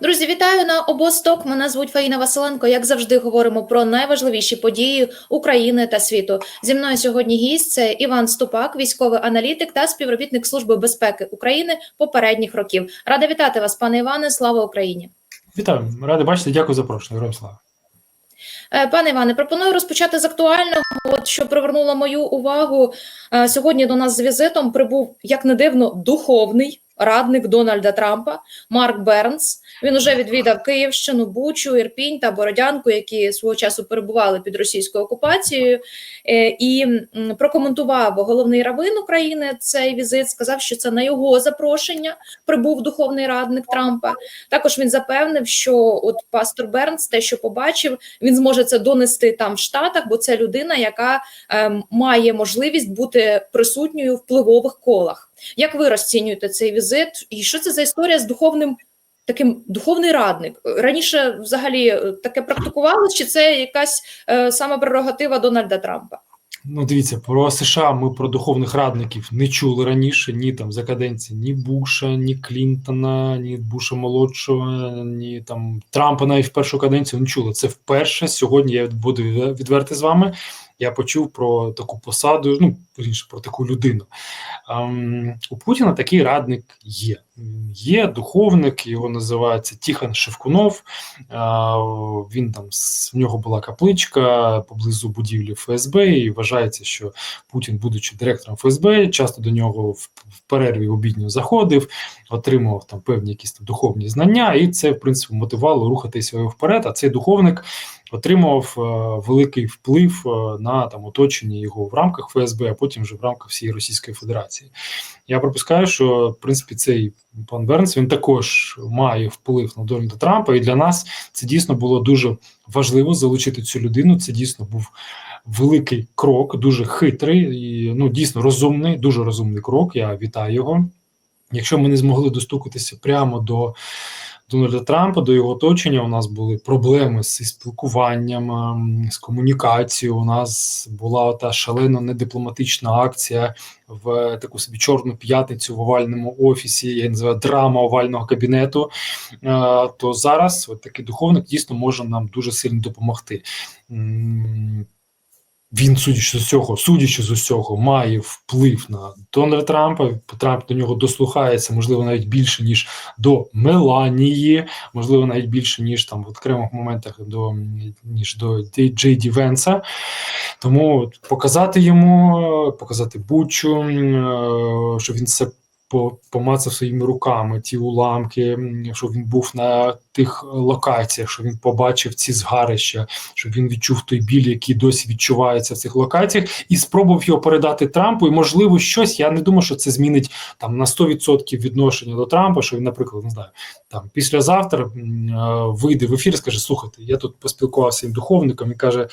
Друзі, вітаю на обосток. Мене звуть Фаїна Василенко. Як завжди, говоримо про найважливіші події України та світу. Зі мною сьогодні гість це Іван Ступак, військовий аналітик та співробітник Служби безпеки України попередніх років. Рада вітати вас, пане Іване. Слава Україні! Вітаю, радий бачити. Дякую за запрошення. Героям слава. Е, Пане Іване, пропоную розпочати з актуального. От що привернуло мою увагу е, сьогодні. До нас з візитом прибув як не дивно духовний радник Дональда Трампа Марк Бернс. Він уже відвідав Київщину, Бучу, Ірпінь та Бородянку, які свого часу перебували під російською окупацією, Е, і прокоментував головний равин України цей візит. Сказав, що це на його запрошення прибув духовний радник Трампа. Також він запевнив, що от пастор Бернс, те, що побачив, він зможе це донести там в Штатах, бо це людина, яка е, має можливість бути присутньою впливових колах. Як ви розцінюєте цей візит? І що це за історія з духовним таким духовний радник? Раніше взагалі е, таке практикувалось, чи це якась е, саме прерогатива Дональда Трампа? Ну, дивіться, про США ми про духовних радників не чули раніше, ні там за каденції ні Буша, ні Клінтона, ні Буша молодшого, ні там Трампа навіть в першу каденцію не чули. Це вперше сьогодні. Я буду відвертий з вами. Я почув про таку посаду, ну інше про таку людину. Ем, у Путіна такий радник є. Є духовник, його називається Тіхан Шевкунов. Він там в нього була капличка поблизу будівлі ФСБ, і вважається, що Путін, будучи директором ФСБ, часто до нього в, перерві обідню заходив, отримував там певні якісь там духовні знання, і це в принципі мотивувало рухатися його вперед. А цей духовник отримав е, великий вплив е, на там оточення його в рамках ФСБ, а потім вже в рамках всієї Російської Федерації. Я припускаю, що в принципі цей пан Бернс він також має вплив на Дональда Трампа, і для нас це дійсно було дуже важливо залучити цю людину. Це дійсно був великий крок, дуже хитрий і ну дійсно розумний, дуже розумний крок. Я вітаю його. Якщо ми не змогли достукатися прямо до Дональда Трампа, до його оточення, у нас були проблеми з спілкуванням, ем, з комунікацією. У нас була та шалено недипломатична акція в таку собі чорну п'ятницю в овальному офісі. Я називаю драма овального кабінету. Е, то зараз от такий духовник дійсно може нам дуже сильно допомогти. Він, судячи з цього, судячи з усього, має вплив на Дональда Трампа. Трамп до нього дослухається, можливо, навіть більше ніж до Меланії, можливо, навіть більше ніж там в окремих моментах до ніж до Джей Ді Венса. Тому показати йому, показати Бучу, що він це помацав своїми руками ті уламки, що він був на тих локаціях, що він побачив ці згарища, щоб він відчув той біль, який досі відчувається в цих локаціях, і спробував його передати Трампу. І можливо, щось я не думаю, що це змінить там на 100% відношення до Трампа. Що він, наприклад, не знаю, там післязавтра вийде в ефір, і скаже: слухайте, я тут поспілкувався з духовником і каже.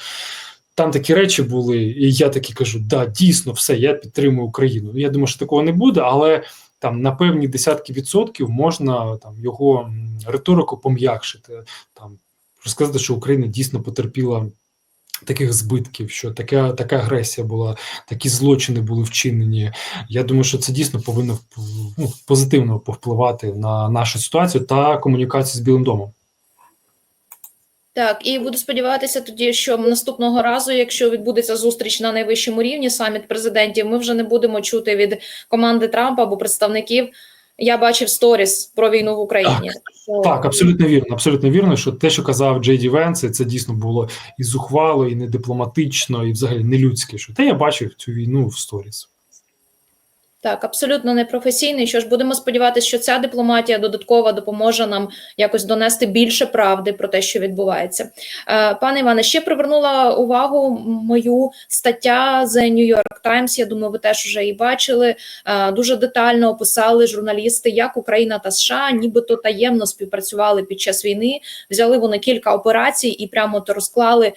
Там такі речі були, і я таки кажу: да, дійсно, все, я підтримую Україну. Я думаю, що такого не буде, але там на певні десятки відсотків можна там його риторику пом'якшити, там розказати, що Україна дійсно потерпіла. Таких збитків, що така така агресія була, такі злочини були вчинені. Я думаю, що це дійсно повинно ну, позитивно повпливати на нашу ситуацію та комунікацію з Білим домом. Так, і буду сподіватися тоді, що наступного разу, якщо відбудеться зустріч на найвищому рівні, саміт президентів, ми вже не будемо чути від команди Трампа або представників. Я бачив сторіс про війну в Україні. Так, що... так абсолютно вірно. Абсолютно вірно, що те, що казав Джей Ді Венс, це дійсно було і зухвало, і не дипломатично, і взагалі не людське. Що те я бачив цю війну в сторіс. Так, абсолютно непрофесійний. Що ж будемо сподіватися, що ця дипломатія додаткова допоможе нам якось донести більше правди про те, що відбувається. Е, пане Іване, ще привернула увагу мою стаття з New York Times, Я думаю, ви теж вже її бачили. Е, дуже детально описали журналісти, як Україна та США, нібито таємно співпрацювали під час війни. Взяли вони кілька операцій і прямо то розклали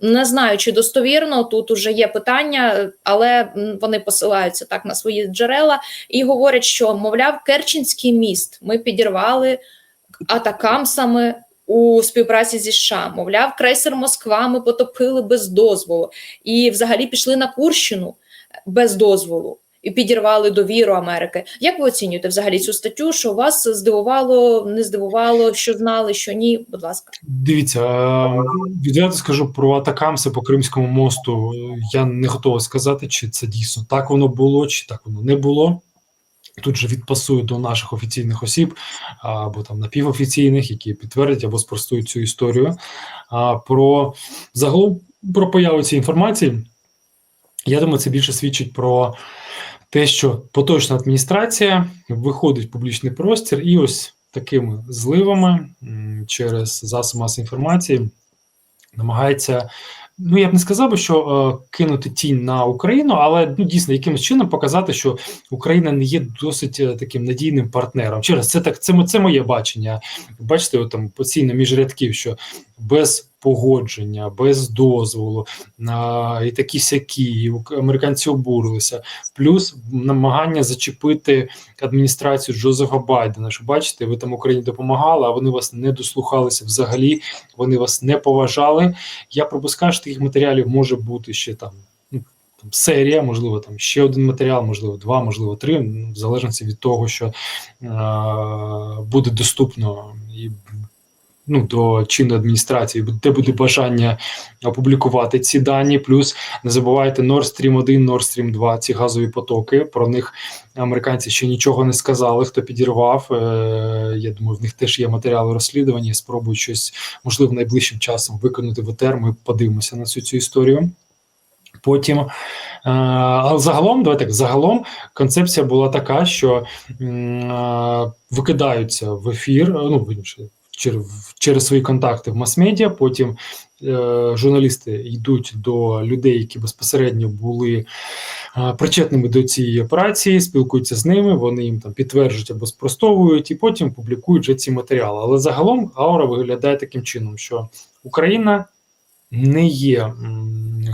не знаю, чи достовірно тут уже є питання, але вони посилаються так на свої джерела і говорять, що мовляв, Керченський міст ми підірвали атакамсами у співпраці зі США. Мовляв, крейсер Москва ми потопили без дозволу і взагалі пішли на Курщину без дозволу. І підірвали довіру Америки. Як ви оцінюєте взагалі цю статтю? Що вас здивувало, не здивувало, що знали, що ні? Будь ласка. Дивіться, е, відверто скажу про атакамси по Кримському мосту. е, Я не готовий сказати, чи це дійсно так воно було, чи так воно не було. Тут же відпасую до наших офіційних осіб або там напівофіційних, які підтвердять або спростують цю історію. А про загалом про появу цієї інформації, я думаю, це більше свідчить про те, що поточна адміністрація виходить в публічний простір і ось такими зливами через засоби масової інформації намагається. Ну, я б не сказав би, що е, кинути тінь на Україну, але ну дійсно якимось чином показати, що Україна не є досить е, таким надійним партнером. Через це так, це, це моє бачення. Бачите, от там постійно між рядків, що без погодження, без дозволу а, і такі сякі, американці обурилися. Плюс намагання зачепити адміністрацію Джозефа Байдена. Що бачите, ви там Україні допомагали, а вони вас не дослухалися взагалі, вони вас не поважали. Я пропускаю, що таких матеріалів може бути ще там. ну, Серія, можливо, там ще один матеріал, можливо, два, можливо, три, ну, в залежності від того, що е, буде доступно і ну, до чинної адміністрації, де буде бажання опублікувати ці дані. Плюс не забувайте Nord Stream 1, Nord Stream 2, ці газові потоки. Про них американці ще нічого не сказали. Хто підірвав? Е, я думаю, в них теж є матеріали розслідування. Спробують щось можливо найближчим часом виконати в ЕТР. Ми подивимося на цю цю історію. Потім, е, але загалом, давайте так, загалом концепція була така, що е, викидаються в ефір, ну через, свої контакти в мас-медіа. Потім е, журналісти йдуть до людей, які безпосередньо були е, причетними до цієї операції, спілкуються з ними, вони їм там підтверджують або спростовують, і потім публікують вже ці матеріали. Але загалом аура виглядає таким чином, що Україна не є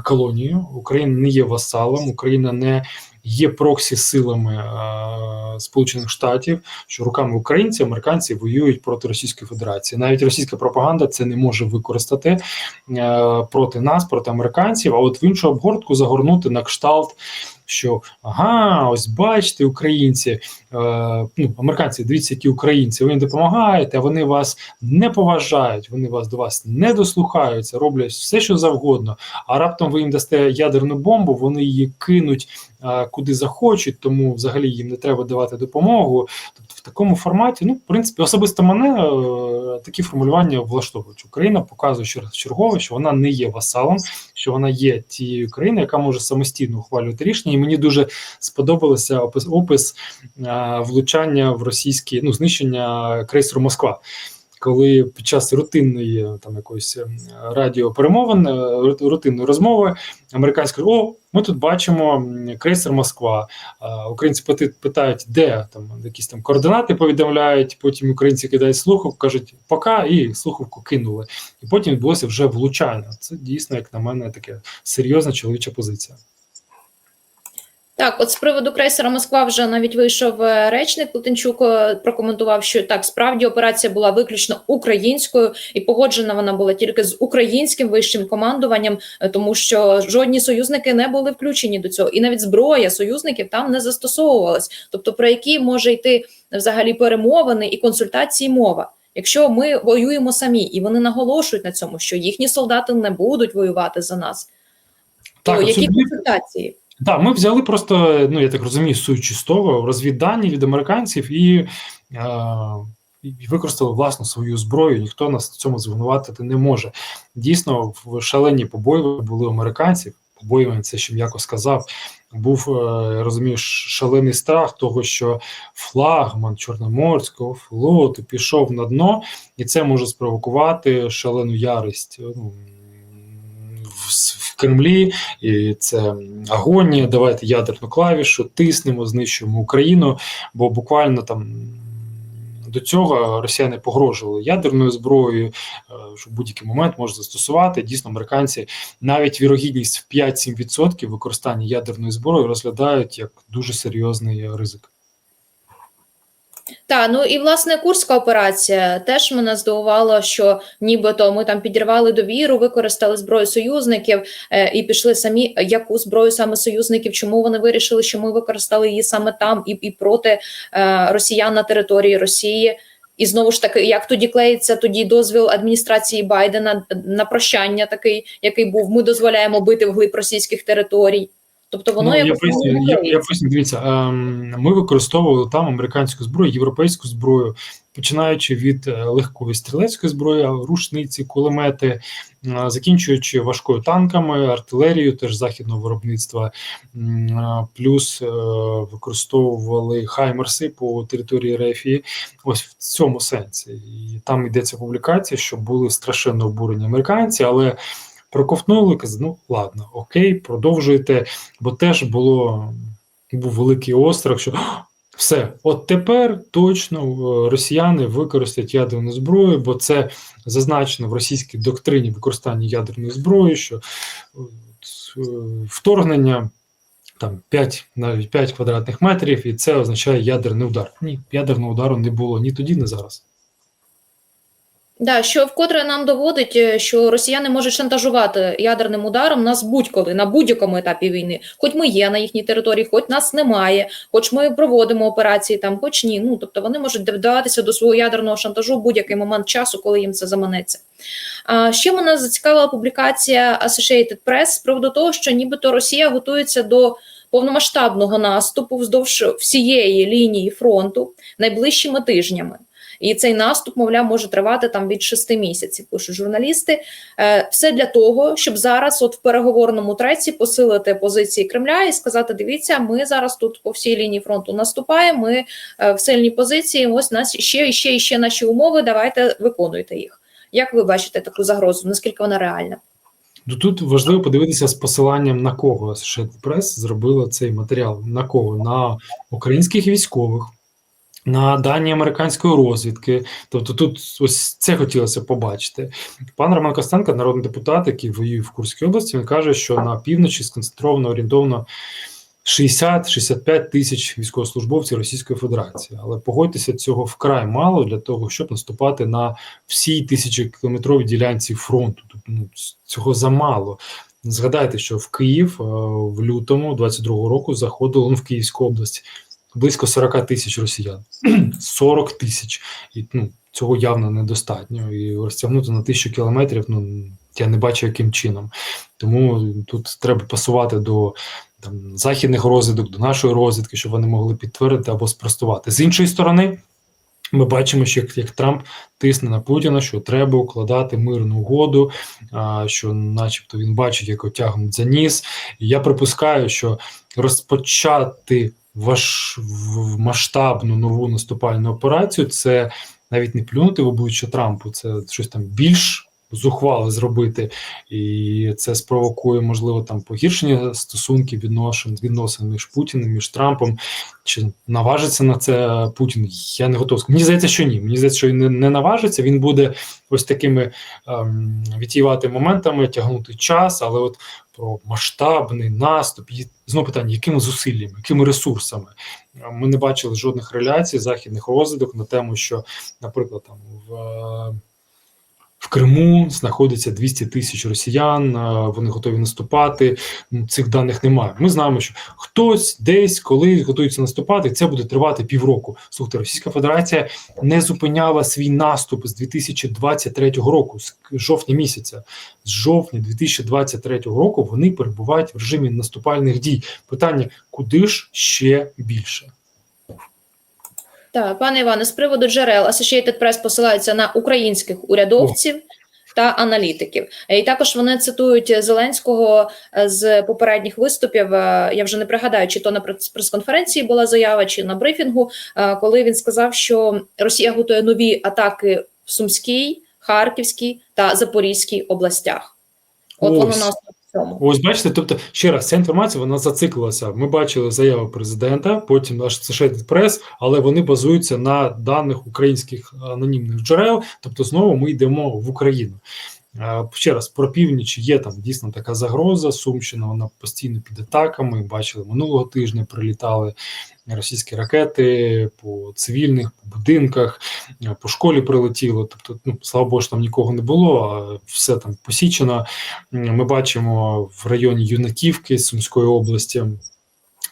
колонією, Україна не є васалом, Україна не є проксі силами е, Сполучених Штатів, що руками українці, американці воюють проти Російської Федерації. Навіть російська пропаганда це не може використати е, проти нас, проти американців. А от в іншу обгортку загорнути на кшталт. Що ага, ось бачите, українці, е, ну американці, дивіться, які українці, ви їм допомагаєте, а вони вас не поважають, вони вас до вас не дослухаються, роблять все, що завгодно. А раптом ви їм дасте ядерну бомбу, вони її кинуть а, куди захочуть, тому взагалі їм не треба давати допомогу. Тобто, в такому форматі, ну, в принципі, особисто мене е, такі формулювання влаштовують. Україна показує чергове, що вона не є васалом, що вона є тією країною, яка може самостійно ухвалювати рішення. Мені дуже сподобався опис, опис влучання в російські ну, знищення крейсеру Москва. Коли під час рутинної там якоїсь е, радіоперемовин, е, рутинної розмови, американські о, ми тут бачимо крейсер Москва. Українці питають, де там якісь там координати повідомляють. Потім українці кидають слухавку, кажуть пока, і слухавку кинули. І потім відбулося вже влучання. Це дійсно, як на мене, таке серйозна чоловіча позиція. Так, от з приводу крейсера Москва вже навіть вийшов е, речник Плетенчук, е, прокоментував, що так справді операція була виключно українською, і погоджена вона була тільки з українським вищим командуванням, е, тому що жодні союзники не були включені до цього, і навіть зброя союзників там не застосовувалась. Тобто, про які може йти взагалі перемовини і консультації мова. Якщо ми воюємо самі, і вони наголошують на цьому, що їхні солдати не будуть воювати за нас, то які абсолютно. консультації? Так, ми взяли просто, ну я так розумію, суть чистого розвіддані від американців і, е, використали власну свою зброю. Ніхто нас в цьому звинуватити не може. Дійсно, в шалені побої були американців. Побоювання, це ще м'яко сказав. Був е, розумію, шалений страх того, що флагман Чорноморського флоту пішов на дно, і це може спровокувати шалену ярость ну, в, Кремлі. І це агонія. Давайте ядерну клавішу, тиснемо, знищуємо Україну, бо буквально там. До цього росіяни погрожували ядерною зброєю, е, що в будь-який момент можна застосувати. Дійсно, американці навіть вірогідність в 5-7% використання ядерної зброї розглядають як дуже серйозний ризик. Так, ну і власне курська операція теж мене здивувало, що нібито ми там підірвали довіру, використали зброю союзників е, і пішли самі. Яку зброю саме союзників? Чому вони вирішили, що ми використали її саме там і, і проти е, росіян на території Росії? І знову ж таки, як тоді клеїться тоді дозвіл адміністрації Байдена на прощання, такий, який був, ми дозволяємо бити вглиб російських територій. Тобто воно ну, я поясню, я, я поясню, дивіться, ем, ми використовували там американську зброю, європейську зброю, починаючи від е, легкої стрілецької зброї, рушниці, кулемети, е, закінчуючи важкою танками, артилерією, теж західного виробництва, е, плюс використовували хаймерси по території Рефії. Ось в цьому сенсі. І там йдеться публікація, що були страшенно обурені американці, але проковтнули, казали, ну ладно, окей, продовжуйте, бо теж було був великий острах, що все, от тепер точно е, росіяни використають ядерну зброю, бо це зазначено в російській доктрині використання ядерної зброї, що е, е, вторгнення. Там 5, навіть 5 квадратних метрів, і це означає ядерний удар. Ні, ядерного удару не було ні тоді, ні зараз. Да, що вкотре нам доводить, е, що росіяни можуть шантажувати ядерним ударом нас будь-коли на будь-якому етапі війни. Хоч ми є на їхній території, хоч нас немає, хоч ми проводимо операції там, хоч ні. Ну тобто вони можуть вдаватися до свого ядерного шантажу в будь-який момент часу, коли їм це заманеться. А ще мене зацікавила публікація Associated Press з приводу того, що нібито Росія готується до повномасштабного наступу вздовж всієї лінії фронту найближчими тижнями. І цей наступ, мовляв, може тривати там від шести місяців. Пишуть журналісти. Е, Все для того, щоб зараз, от в переговорному треці, посилити позиції Кремля і сказати: дивіться, ми зараз тут по всій лінії фронту наступаємо. Ми е, в сильній позиції. Ось нас ще і ще і ще наші умови. Давайте виконуйте їх. Як ви бачите таку загрозу? Наскільки вона реальна? Ну, Тут важливо подивитися з посиланням на кого Associated Press зробила цей матеріал. На кого? На українських військових, на дані американської розвідки. Тобто тут ось це хотілося побачити. Пан Роман Костенко, народний депутат, який воює в Курській області, він каже, що на півночі сконцентровано орієнтовно 60-65 тисяч військовослужбовців Російської Федерації. Але погодьтеся, цього вкрай мало для того, щоб наступати на всій тисячокілометровій ділянці фронту. Тобто ну, цього замало. Згадайте, що в Київ е, в лютому 22-го року заходило ну, в Київську область близько 40 тисяч росіян. 40 тисяч. І ну, цього явно недостатньо. І розтягнути на тисячу кілометрів, ну я не бачу, яким чином. Тому тут треба пасувати до там, західних розвідок, до нашої розвідки, щоб вони могли підтвердити або спростувати. З іншої сторони, ми бачимо, що як, як Трамп тисне на Путіна, що треба укладати мирну угоду, а, що, начебто, він бачить, як отягнуть за ніс. І я припускаю, що розпочати ваш масштабну нову наступальну операцію це навіть не плюнути в обличчя Трампу, це щось там більш зухвали зробити, і це спровокує, можливо, там погіршення стосунків відношень відносин між Путіним, між Трампом. Чи наважиться на це Путін? Я не готовий. Мені здається, що ні. Мені здається, що він не, наважиться. Він буде ось такими ем, відтіювати моментами, тягнути час, але от про масштабний наступ знову питання, якими зусиллями, якими ресурсами ми не бачили жодних реляцій західних розвиток на тему, що, наприклад, там в. Е, в Криму знаходиться 200 тисяч росіян, вони готові наступати. Цих даних немає. Ми знаємо, що хтось десь коли готується наступати, це буде тривати півроку. Слухайте, Російська Федерація не зупиняла свій наступ з 2023 року, з жовтня місяця. З жовтня 2023 року вони перебувають в режимі наступальних дій. Питання: куди ж ще більше? Так, пане Іване, з приводу джерел Associated Press посилаються на українських урядовців та аналітиків. І також вони цитують Зеленського з попередніх виступів. Е, Я вже не пригадаю, чи то на прес-конференції була заява, чи на брифінгу, е, коли він сказав, що Росія готує нові атаки в Сумській, Харківській та Запорізькій областях. От воно Ось. Цьому. Ось бачите, тобто ще раз ця інформація вона зациклилася. Ми бачили заяву президента, потім наш Сашет прес, але вони базуються на даних українських анонімних джерел. Тобто, знову ми йдемо в Україну. Е, Ще раз про північ є там дійсно така загроза. Сумщина вона постійно під атаками. Бачили минулого тижня, прилітали російські ракети по цивільних, по будинках, е, по школі прилетіло. Тобто, ну слава Богу, там нікого не було, а все там посічено. Ми бачимо в районі Юнаківки Сумської області.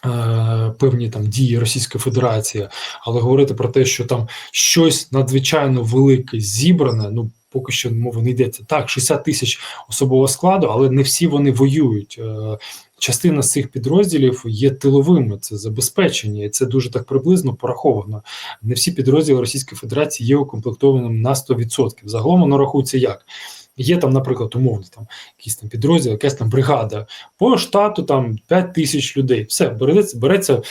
е, Певні там дії Російської Федерації, але говорити про те, що там щось надзвичайно велике зібране, ну поки що мова не йдеться. Так, 60 тисяч особового складу, але не всі вони воюють. Е, Частина з цих підрозділів є тиловими, це забезпечення, і це дуже так приблизно пораховано. Не всі підрозділи Російської Федерації є укомплектованими на 100%. Загалом воно рахується як. Є там, наприклад, умовно там якийсь там підрозділ, якась там бригада по штату там 5 тисяч людей. Все береться, береться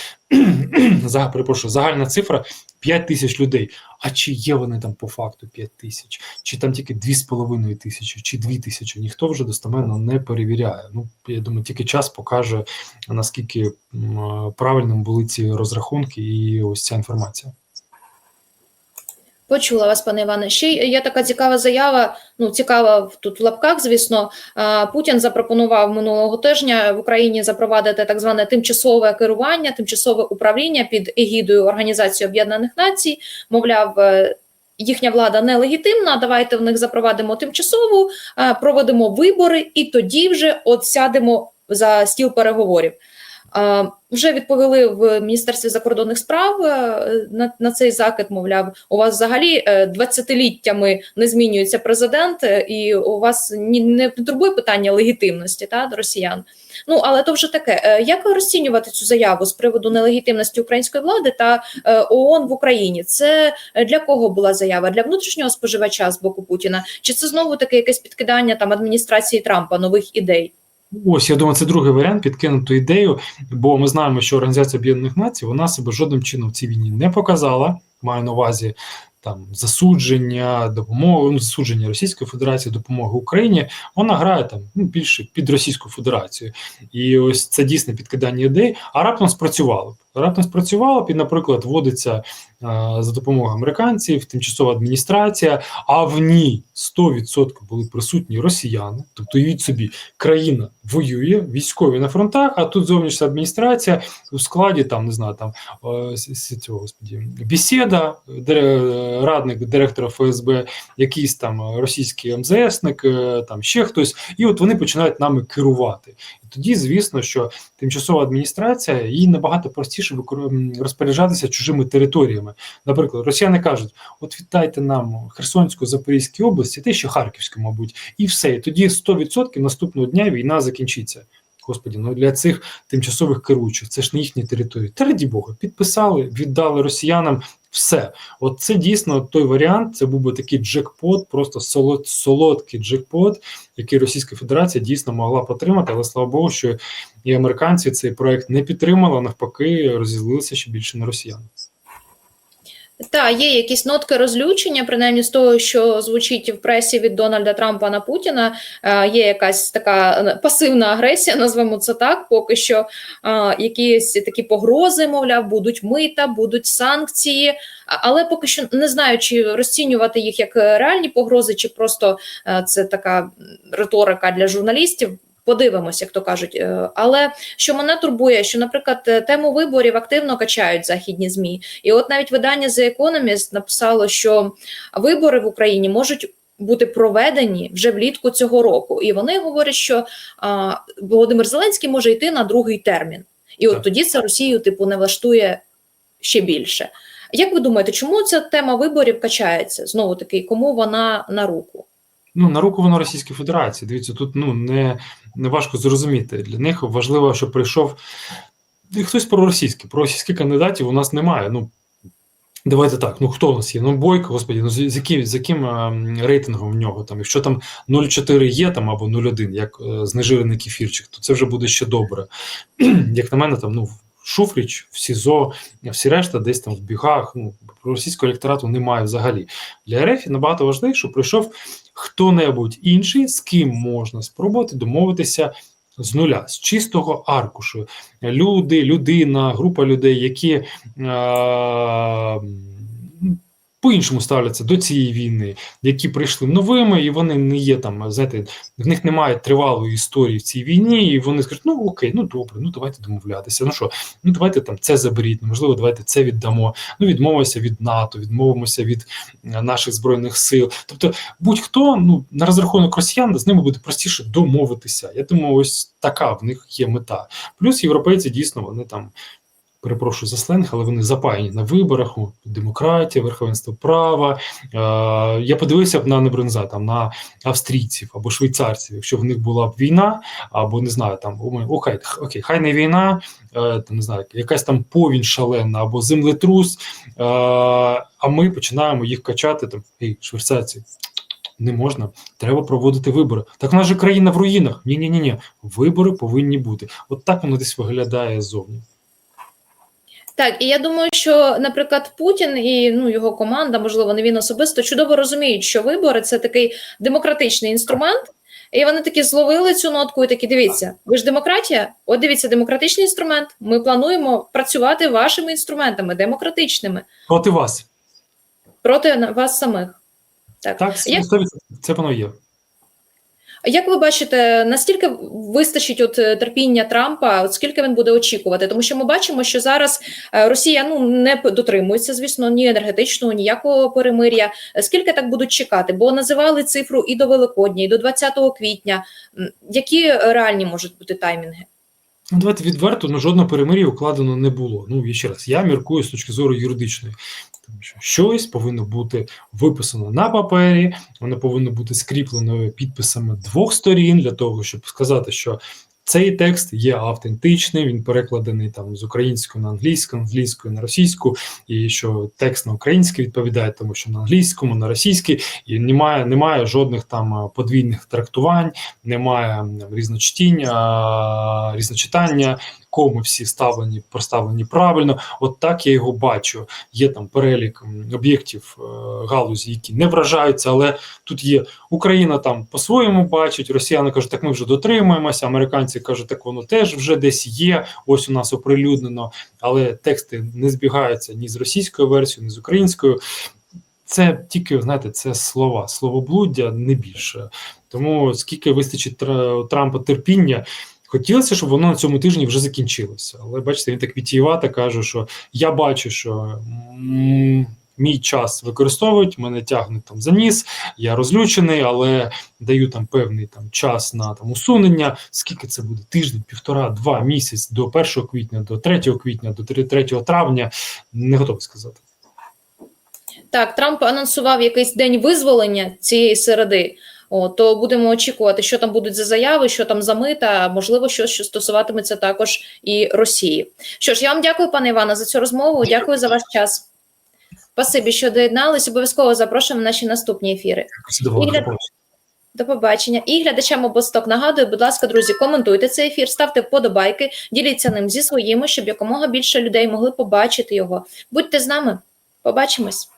за перепрошую, загальна цифра 5 тисяч людей. А чи є вони там по факту 5 тисяч, чи там тільки 2,5 тисячі, чи 2 тисячі? Ніхто вже достеменно не перевіряє. Ну я думаю, тільки час покаже наскільки правильним були ці розрахунки і ось ця інформація. Почула вас, пане Іване. Ще є така цікава заява. Ну цікава тут в лапках. Звісно, Путін запропонував минулого тижня в Україні запровадити так зване тимчасове керування, тимчасове управління під егідою Організації Об'єднаних Націй. Мовляв, е, їхня влада нелегітимна. Давайте в них запровадимо тимчасову, проведемо вибори, і тоді вже от сядемо за стіл переговорів. Е, Вже відповіли в Міністерстві закордонних справ е, на, на цей закид. Мовляв, у вас взагалі е, 20-літтями не змінюється президент, е, і у вас ні не турбує питання легітимності та росіян. Ну але то вже таке. Е, Як розцінювати цю заяву з приводу нелегітимності української влади та е, ООН в Україні? Це е, для кого була заява? Для внутрішнього споживача з боку Путіна? Чи це знову таке якесь підкидання там адміністрації Трампа нових ідей? Ось я думаю, це другий варіант підкинуту ідею, бо ми знаємо, що Організація Об'єднаних Націй вона себе жодним чином в цій війні не показала. Маю на увазі там засудження, допомоги, ну, засудження Російської Федерації, допомоги Україні. Вона грає там ну, більше під Російську Федерацію, і ось це дійсне підкидання ідей. А раптом спрацювало. б. Раптом спрацювало і, наприклад, вводиться е, за допомогою американців тимчасова адміністрація, а в ній 100% були присутні росіяни. Тобто, уявіть собі, країна воює, військові на фронтах, а тут зовнішня адміністрація у складі там не знаю, там е, цього господі бесіда, дир- радник директора ФСБ, якийсь там російський МЗСник, е, там ще хтось, і от вони починають нами керувати. Тоді, звісно, що тимчасова адміністрація їй набагато простіше розпоряджатися чужими територіями. Наприклад, росіяни кажуть: от віддайте нам Херсонську, Запорізьку області, те, ще Харківську, мабуть, і все. І тоді 100% наступного дня війна закінчиться. Господі, ну для цих тимчасових керуючих це ж не їхні території. Та раді Бога, підписали, віддали росіянам все. От це дійсно той варіант. Це був би такий джекпот, просто солод, солодкий джекпот, який Російська Федерація дійсно могла потримати. Але слава Богу, що і американці цей проект не підтримали, а навпаки, розізлилися ще більше на росіян. Та є якісь нотки розлючення, принаймні з того, що звучить в пресі від Дональда Трампа на Путіна. Е, є якась така е, пасивна агресія, назвемо це так. Поки що е, якісь такі погрози, мовляв, будуть мита, будуть санкції. Але поки що не знаю, чи розцінювати їх як реальні погрози, чи просто це така риторика для журналістів. Подивимось, як то кажуть. Е, Але що мене турбує, що, наприклад, е, тему виборів активно качають західні змі, і от навіть видання The Economist написало, що вибори в Україні можуть бути проведені вже влітку цього року, і вони говорять, що а, Володимир Зеленський може йти на другий термін, і от Так. тоді це Росію типу не влаштує ще більше. Як ви думаєте, чому ця тема виборів качається? Знову таки, кому вона на руку? Ну на руку воно Російської Федерації. Дивіться, тут ну не, не важко зрозуміти. Для них важливо, що прийшов і хтось проросійський. Проросійських кандидатів у нас немає. Ну давайте так. Ну хто у нас є? Ну Бойко, господі, ну з яким з яким е, рейтингом в нього там? Якщо там 0,4 є там або 0,1, як е, знежирений кефірчик, то це вже буде ще добре. як на мене, там ну. Шуфріч в СІЗО, всі решта десь там в бігах. Ну російського електорату немає взагалі. Для РФ набагато важливіше, що прийшов хто-небудь інший, з ким можна спробувати домовитися з нуля, з чистого аркушу. Люди, людина, група людей, які е- по-іншому ставляться до цієї війни, які прийшли новими, і вони не є там, знаєте, в них немає тривалої історії в цій війні, і вони скажуть, ну окей, ну добре, ну давайте домовлятися. Ну що, ну давайте там це заберіть, можливо, давайте це віддамо. Ну, відмовимося від НАТО, відмовимося від е, наших збройних сил. Тобто, будь-хто ну на розрахунок росіян з ними буде простіше домовитися. Я думаю, ось така в них є мета. Плюс європейці дійсно вони там. Перепрошую за сленг, але вони запаяні на виборах, о, демократія, верховенство права. Е, я подивився б на не бронза, там на австрійців або швейцарців, якщо в них була б війна, або не знаю, там окей, окей, хай не війна, е, там не знаю, якась там повінь шалена або землетрус. Е, а ми починаємо їх качати там. Ей, швейцарці, не можна, треба проводити вибори. Так в нас же країна в руїнах. Ні, ні, ні, ні. Вибори повинні бути. От так воно десь виглядає зовні. Так, і я думаю, що, наприклад, Путін і ну його команда, можливо, не він особисто, чудово розуміють, що вибори це такий демократичний інструмент. І вони такі зловили цю нотку і такі: дивіться, ви ж демократія? От дивіться, демократичний інструмент. Ми плануємо працювати вашими інструментами, демократичними, Проти вас. проти вас самих. Так. Так, Як- це воно є. Як ви бачите, наскільки вистачить от е, терпіння Трампа, от скільки він буде очікувати? Тому що ми бачимо, що зараз е, Росія ну не дотримується, звісно, ні енергетичного, ніякого перемир'я. Е, Скільки так будуть чекати? Бо називали цифру і до Великодня, і до 20 квітня. Які реальні можуть бути таймінги? Ну, давайте відверто, ну жодного перемир'я укладено не було. Ну і ще раз, я міркую з точки зору юридичної, тому що щось повинно бути виписано на папері, воно повинно бути скріплено підписами двох сторін для того, щоб сказати, що цей текст є автентичний, він перекладений там з української на англійську, англійською на російську, і що текст на український відповідає тому, що на англійському, на російській, і немає, немає жодних там е, подвійних трактувань, немає різночтіння, різночитання, коми всі ставлені, проставлені правильно. От так я його бачу. Є там перелік об'єктів е, галузі, які не вражаються, але тут є Україна там по-своєму бачить, росіяни кажуть, так ми вже дотримуємося, американці кажуть, так воно теж вже десь є. Ось у нас оприлюднено, але тексти не збігаються ні з російською версією, ні з українською. Це тільки знаєте, це слова, словоблуддя не більше. Тому скільки вистачить Трампа терпіння. Хотілося, щоб воно на цьому тижні вже закінчилося. Але бачите, він так вітіювато каже, що я бачу, що мій час використовують, мене тягнуть там за ніс, я розлючений, але даю там певний там час на там усунення. Скільки це буде? Тиждень, півтора, два місяць до 1 квітня, до 3 квітня, до 3 травня. Не готовий сказати. Так, Трамп анонсував якийсь день визволення цієї середи. О, то будемо очікувати, що там будуть за заяви, що там за мита, можливо, щось що стосуватиметься також і Росії. Що ж, я вам дякую, пане Іване, за цю розмову. Дякую за ваш час. Спасибі, що доєднались. Обов'язково запрошуємо на наші наступні ефіри. До побачення. І глядачам обосток нагадую, будь ласка, друзі, коментуйте цей ефір, ставте вподобайки, діліться ним зі своїми, щоб якомога більше людей могли побачити його. Будьте з нами. Побачимось.